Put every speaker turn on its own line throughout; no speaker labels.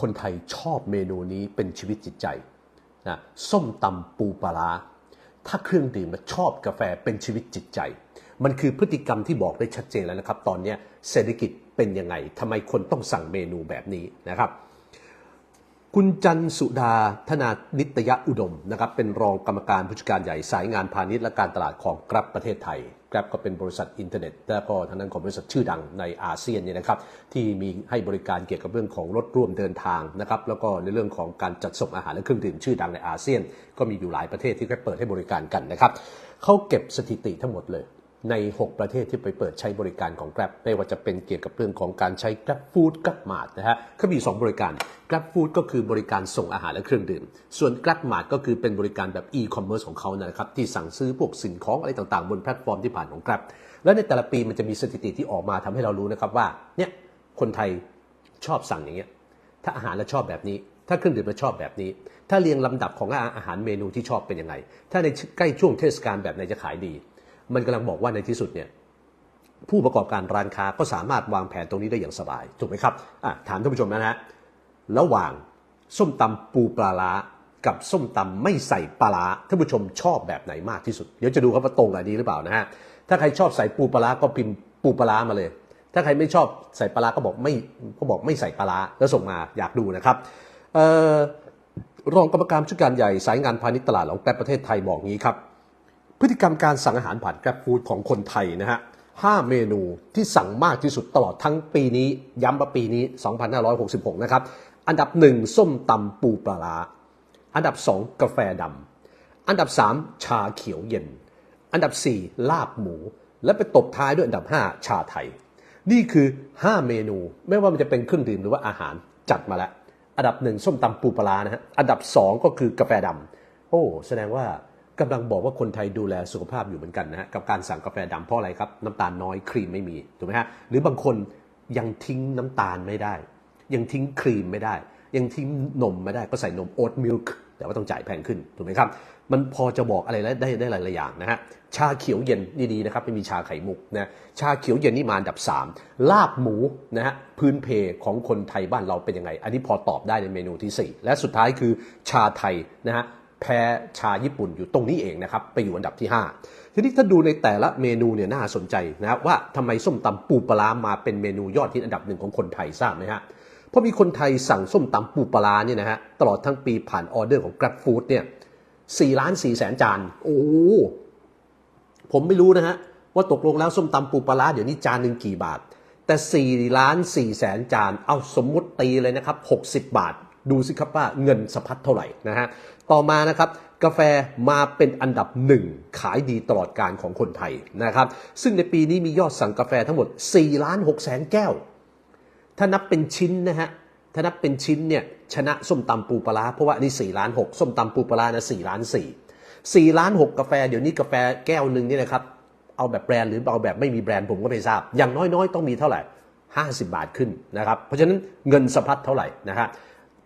คนไทยชอบเมนูนี้เป็นชีวิตจิตใจนะส้มตำปูปลาถ้าเครื่องดื่มและชอบกาแฟเป็นชีวิตจิตใจ มันคือพฤติกรรมที่บอกได้ชัดเจนแล้วนะครับ ตอนนี้เศรษฐกิจเป็นยังไงทำไมคนต้องสั่งเมนูแบบนี้นะครับ คุณจันสุดาธนานิตยอุดมนะครับเป็นรองกรรมการผู้จัดการใหญ่สายงานพาณิชย์และการตลาดของกรับประเทศไทย กรับก็เป็นบริษัทอินเทอร์เน็ตและก็ทางด้านของบริษัทชื่อดังในอาเซียนเนี่ยนะครับที่มีให้บริการเกี่ยวกับเรื่องของรถร่วมเดินทางนะครับแล้วก็ในเรื่องของการจัดส่งอาหารและเครื่องดื่มชื่อดังในอาเซียน ก็มีอยู่หลายประเทศที่เขาเปิดให้บริการกันนะครับเขาเก็บสถิติทั้งหมดเลย ใน 6 ประเทศที่ไปเปิดใช้บริการของ Grab ไม่ว่าจะเป็นเกี่ยวกับเรื่องของการใช้ Grab Food Grab Mart นะฮะเขามี 2 บริการ Grab Food ก็คือบริการส่งอาหารและเครื่องดื่ม ส่วน Grab Mart ก็คือเป็นบริการแบบ e-commerce ของเขานะครับ ที่สั่งซื้อพวกสินของอะไรต่างๆ บนแพลตฟอร์มที่ผ่านของ Grab และในแต่ละปีมันจะมีสถิติที่ออกมาทำให้เรารู้นะครับว่าเนี่ยคนไทยชอบสั่งอย่างเงี้ยถ้าอาหารแล้วชอบแบบนี้ถ้าเครื่องดื่มแล้วชอบแบบนี้ ถ้าเรียงลำดับของอาหารเมนูที่ชอบเป็นยังไง ถ้าในใกล้ช่วงเทศกาลแบบไหนจะขายดี มันกำลังบอกว่าในที่สุดเนี่ยผู้ประกอบการร้านค้าก็สามารถวางแผนตรงนี้ได้อย่างสบายถูกไหมครับถามท่านผู้ชมนะฮะระหว่างส้มตำปูปลาร้ากับส้มตำไม่ใส่ปลาร้าท่านผู้ชมชอบแบบไหนมากที่สุด เดี๋ยวจะดูครับว่าตรงกับนนี้หรือเปล่านะฮะถ้าใครชอบใส่ปูปลาร้าก็พิมพ์ปูปลาร้ามาเลย ถ้าใครไม่ชอบใส่ปลาร้าก็บอกไม่ก็บอกไม่ใส่ปลาร้าแล้วส่งมาอยากดูนะครับออรองกรรมการผู้จัดการใหญ่สายงานพาณิชย์ตลาดของแกร็บประเทศไทยบอกงี้ครับ พฤติกรรมการสั่งอาหารผ่านแกร็บฟู้ดของคนไทยนะฮะ5เมนูที่สั่งมากที่สุดตลอดทั้งปีนี้ ย้ำว่าปีนี้ 2566 นะครับ อันดับ 1 ส้มตำปูปลาร้าอันดับ 2 กาแฟดำอันดับ 3 ชาเขียวเย็น อันดับ 4 ลาบหมู และไปตบท้ายด้วยอันดับ 5 ชาไทย นี่คือ 5 เมนูไม่ว่ามันจะเป็นเครื่องดื่มหรือว่าอาหารจัดมาแล้ว อันดับหนึ่งส้มตำปูปลาร้านะฮะอันดับ 2 ก็คือกาแฟดำโอ้แสดงว่า กำลังบอกว่าคนไทยดูแลสุขภาพอยู่เหมือนกันนะฮะกับการสั่งกาแฟดำเพราะอะไรครับ น้ำตาลน้อยครีมไม่มีถูกไหมฮะหรือบางคนยังทิ้งน้ำตาลไม่ได้ ยังทิ้งครีมไม่ได้ ยังทิ้งนมไม่ได้ก็ใส่นมโอ๊ตมิลค์แต่ว่าต้องจ่ายแพงขึ้นถูกไหมครับ มันพอจะบอกอะไรได้ได้หลายๆอย่างนะฮะชาเขียวเย็นดีๆนะครับไม่มีชาไข่มุกนะชาเขียวเย็นนี่มาอันดับ 3 ลาบหมูนะฮะพื้นเพของคนไทยบ้านเราเป็นยังไง อันนี้พอตอบได้ในเมนูที่ 4 และสุดท้ายคือชาไทยนะฮะ แพ้ชาญี่ปุ่นอยู่ตรงนี้เองนะครับไปอยู่อันดับที่ 5 ทีนี้ถ้าดูในแต่ละเมนูเนี่ยน่าสนใจนะว่าทำไมส้มตำปูปลามาเป็นเมนูยอดฮิตอันดับหนึ่งของคนไทยทราบไหมฮะเพราะมีคนไทยสั่งส้มตำปูปลาเนี่ยนะฮะตลอดทั้งปีผ่านออเดอร์ของ Grab Food เนี่ย4ล้าน4แสนจาน โอ้ผมไม่รู้นะฮะว่าตกลงแล้วส้มตำปูปลาร้าเดี๋ยวนี้จานหนึ่งกี่บาท แต่4ล้าน4แสนจาน เอาสมมุติตีเลยนะครับ 60 บาท ดูสิครับว่าเงินสะพัดเท่าไหร่นะฮะ ต่อมานะครับกาแฟมาเป็นอันดับหนึ่งขายดีตลอดการของคนไทยนะครับ ซึ่งในปีนี้มียอดสั่งกาแฟทั้งหมด4ล้าน6แสนแก้ว ถ้านับเป็นชิ้นนะฮะ ถ้านับเป็นชิ้นเนี่ยชนะส้มตำปูปลาเพราะว่านี่4ล้าน6ส้มตำปูปลานะ4ล้าน4 4ล้าน6กาแฟเดี๋ยวนี้กาแฟแก้วหนึ่งนี่นะครับเอาแบบแบรนด์หรือเอาแบบไม่มีแบรนด์ผมก็ไม่ทราบ อย่างน้อยๆ ต้องมีเท่าไหร่ 50 บาทขึ้นนะครับ เพราะฉะนั้นเงินสะพัดเท่าไหร่นะฮะ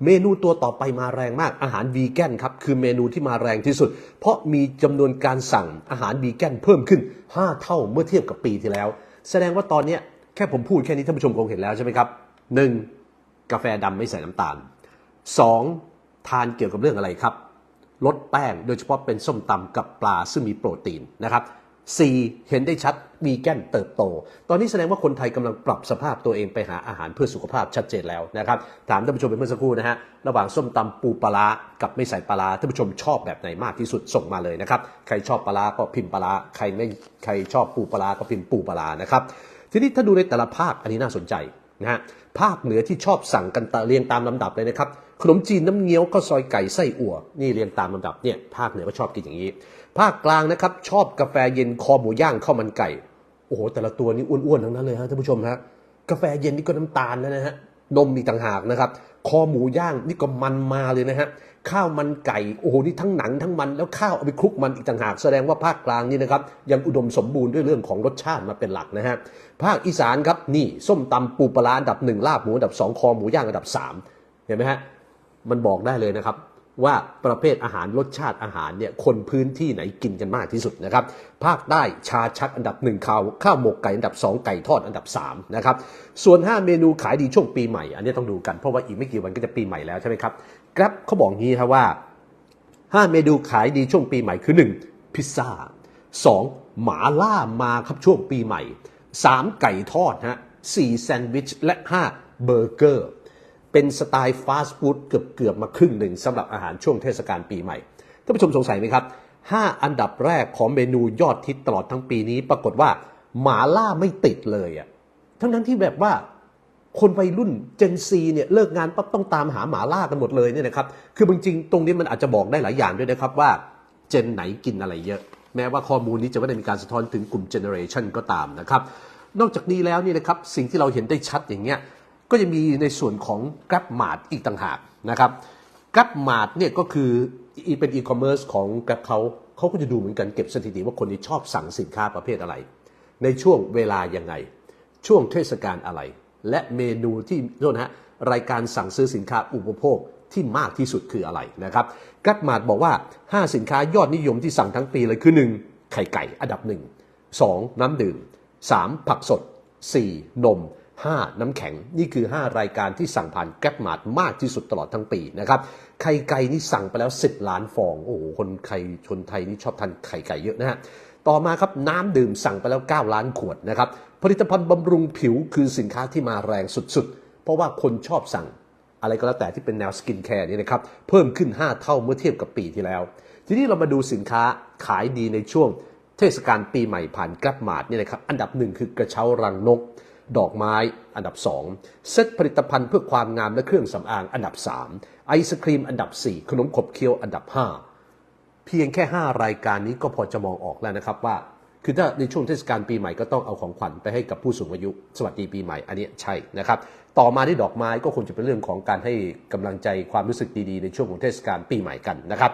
เมนูตัวต่อไปมาแรงมากอาหารวีแกนครับ คือเมนูที่มาแรงที่สุด เพราะมีจำนวนการสั่งอาหารวีแกนเพิ่มขึ้น 5 เท่าเมื่อเทียบกับปีที่แล้ว แสดงว่าตอนนี้แค่ผมพูดแค่นี้ท่านผู้ชมคงเห็นแล้วใช่ไหมครับหนึ่งกาแฟดำไม่ใส่น้ำตาล 2. ทานเกี่ยวกับเรื่องอะไรครับ ลดแป้งโดยเฉพาะเป็นส้มตำกับปลาซึ่งมีโปรตีนนะครับ 4. เห็นได้ชัดวีแกนเติบโต ตอนนี้แสดงว่าคนไทยกำลังปรับสภาพตัวเองไปหาอาหารเพื่อสุขภาพชัดเจนแล้วนะครับ ถามท่านผู้ชมไปเมื่อสักครู่นะฮะ ระหว่างส้มตำปูปลากับไม่ใส่ปลาท่านผู้ชมชอบแบบไหนมากที่สุดส่งมาเลยนะครับ ใครชอบปลาร้าก็พิมพ์ปลาใครไม่ใครชอบปูปลาก็พิมพ์ปูปลาร้านะครับ ทีนี้ถ้าดูในแต่ละภาคอันนี้น่าสนใจนะฮะ ภาคเหนือที่ชอบสั่งกันตะเรียงตามลำดับเลยนะครับ ขนมจีนน้ำเงี้ยวข้าวซอยไก่ไส้อั่วนี่เรียงตามลำดับเนี่ยภาคเหนือก็ชอบกินอย่างนี้ ภาคกลางนะครับชอบกาแฟเย็นคอหมูย่างข้าวมันไก่โอ้โหแต่ละตัวนี่อ้วนๆทั้งนั้นเลยฮะท่านผู้ชมฮะกาแฟเย็นนี่ก็น้ำตาลแล้วนะฮะนมอีต่างหากนะครับ คอหมูย่างนี่ก็มันมาเลยนะฮะข้าวมันไก่โอ้โหนี่ทั้งหนังทั้งมันแล้วข้าวเอาไปคลุกมันอีกต่างหาก แสดงว่าภาคกลางนี่นะครับยังอุดมสมบูรณ์ด้วยเรื่องของรสชาติมาเป็นหลักนะฮะภาคอีสานครับนี่ส้มตำปูปลาร้าอันดับหนึ่งลาบหมูอันดับสองคอหมูย่างอันดับสามเห็นไหมฮะ มันบอกได้เลยนะครับ ว่าประเภทอาหารรสชาติอาหารเนี่ยคนพื้นที่ไหนกินกันมากที่สุดนะครับ ภาคใต้ชาชักอันดับหนึ่งข้าวข้าวหมกไก่อันดับสองไก่ทอดอันดับสามนะครับส่วน 5 เมนูขายดีช่วงปีใหม่ อันนี้ต้องดูกันเพราะว่าอีกไม่กี่วันก็จะปีใหม่แล้วใช่ไหมครับกราฟเขาบอกงี้ครับว่า 5 เมนูขายดีช่วงปีใหม่คือ 1. พิซซ่า 2. หมาล่ามาครับช่วงปีใหม่ 3. ไก่ทอดฮะ 4. แซนด์วิชและ 5. เบอร์เกอร์ เป็นสไตล์ฟาสต์ฟู้ดเกือบเกือบๆมาครึ่งหนึ่งสำหรับอาหารช่วงเทศกาลปีใหม่ท่านผู้ชมสงสัยไหมครับ 5 อันดับแรกของเมนูยอดฮิตตลอดทั้งปีนี้ ปรากฏว่าหมาล่าไม่ติดเลยอะทั้งนั้นที่แบบว่าคนวัยรุ่น Gen Z เนี่ยเลิกงานปั๊บต้องตามหาหมาล่ากันหมดเลยเนี่ยนะครับคือจริงๆตรงนี้มันอาจจะบอกได้หลายอย่างด้วยนะครับว่าเจนไหนกินอะไรเยอะ แม้ว่าข้อมูลนี้จะไม่ได้มีการสะท้อนถึงกลุ่มเจเนอเรชันก็ตามนะครับนอกจากนี้แล้วนี่นะครับสิ่งที่เราเห็นได้ชัดอย่างเงี้ย ก็จะมีในส่วนของ Grab Mart อีกต่างหากนะครับ Grab Mart เนี่ยก็คือเป็นอีคอมเมิร์ซของ Grab เขาเขาก็จะดูเหมือนกันเก็บสถิติว่าคนนี้ชอบสั่งสินค้าประเภทอะไร ในช่วงเวลายังไง ช่วงเทศกาลอะไร และเมนูที่โทษนะฮะรายการสั่งซื้อสินค้าอุปโภคที่มากที่สุดคืออะไรนะครับกัตมาดบอกว่า 5 สินค้ายอดนิยมที่สั่งทั้งปีเลยคือ 1. ไข่ไก่อันดับ 1 2. น้ำดื่ม 3. ผักสด 4. นม 5. น้ำแข็ง นี่คือ 5 รายการที่สั่งผ่านแก๊ปมาดมากที่สุดตลอดทั้งปีนะครับไข่ไก่นี่สั่งไปแล้ว 10 ล้านฟอง โอ้โห คนไทยชนไทยนี่ชอบทานไข่ไก่เยอะนะฮะต่อมาครับน้ำดื่มสั่งไปแล้ว 9 ล้านขวดนะครับผลิตภัณฑ์บำรุงผิวคือสินค้าที่มาแรงสุดๆ เพราะว่าคนชอบสั่งอะไรก็แล้วแต่ที่เป็นแนวสกินแคร์นี่นะครับเพิ่มขึ้น 5 เท่าเมื่อเทียบกับปีที่แล้ว ทีนี้เรามาดูสินค้าขายดีในช่วงเทศกาลปีใหม่ผ่านกราฟมาร์ทเนี่ยนะครับอันดับหนึ่งคือกระเช้ารังนก ดอกไม้อันดับ 2 เซตผลิตภัณฑ์เพื่อความงามและเครื่องสำอางอันดับ 3 ไอศครีมอันดับ 4 ขนมขบเคี้ยวอันดับ 5 เพียงแค่ 5 รายการนี้ก็พอจะมองออกแล้วนะครับว่า คือถ้าในช่วงเทศกาลปีใหม่ก็ต้องเอาของขวัญไปให้กับผู้สูงอายุ สวัสดีปีใหม่อันนี้ใช่นะครับต่อมาที่ดอกไม้ก็คงจะเป็นเรื่องของการให้กำลังใจความรู้สึกดีๆ ในช่วงของเทศกาลปีใหม่กันนะครับ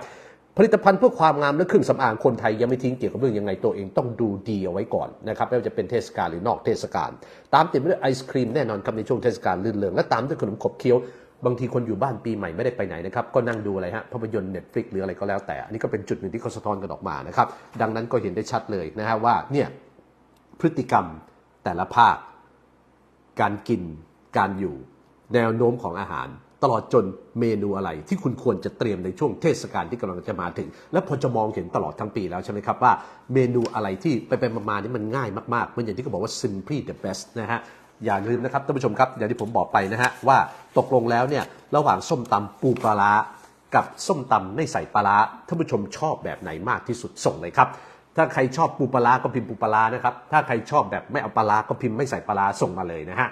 ผลิตภัณฑ์เพื่อความงามและเครื่องสำอางคนไทยยังไม่ทิ้งเกี่ยวกับเรื่องยังไงตัวเองต้องดูดีเอาไว้ก่อนนะครับไม่ว่าจะเป็นเทศกาลหรือนอกเทศกาลตามติดมาด้วยไอศครีมแน่นอนครับในช่วงเทศกาลลื่นเริงและตามด้วยขนมขบเคี้ยวบางทีคนอยู่บ้านปีใหม่ไม่ได้ไปไหนนะครับก็นั่งดูอะไรฮะภาพยนตร์เน็ตฟลิกหรืออะไรก็แล้วแต่ อันนี้ก็เป็นจุดหนึ่งที่เขาสะท้อนกันออกมานะครับดังนั้นก็เห็นได้ชัดเลยนะฮะว่าเนี่ยพฤติกรรมแต่ละภาค การกินการอยู่ แนวโน้มของอาหาร ตลอดจนเมนูอะไรที่คุณควรจะเตรียมในช่วงเทศกาลที่กำลังจะมาถึง และพอจะมองเห็นตลอดทั้งปีแล้วใช่ไหมครับว่าเมนูอะไรที่ไปไปมาๆนี่มันง่ายมากๆมันอย่างที่เขาบอกว่า simply the best นะฮะอย่าลืมนะครับท่านผู้ชมครับอย่างที่ผมบอกไปนะฮะว่าตกลงแล้วเนี่ยระหว่างส้มตำปูปลาร้ากับส้มตำไม่ใส่ปลาร้าท่านผู้ชมชอบแบบไหนมากที่สุดส่งเลยครับถ้าใครชอบปูปลาก็พิมพ์ปูปลานะครับ ถ้าใครชอบแบบไม่เอาปลาก็พิมพ์ไม่ใส่ปลาร้าส่งมาเลยนะฮะ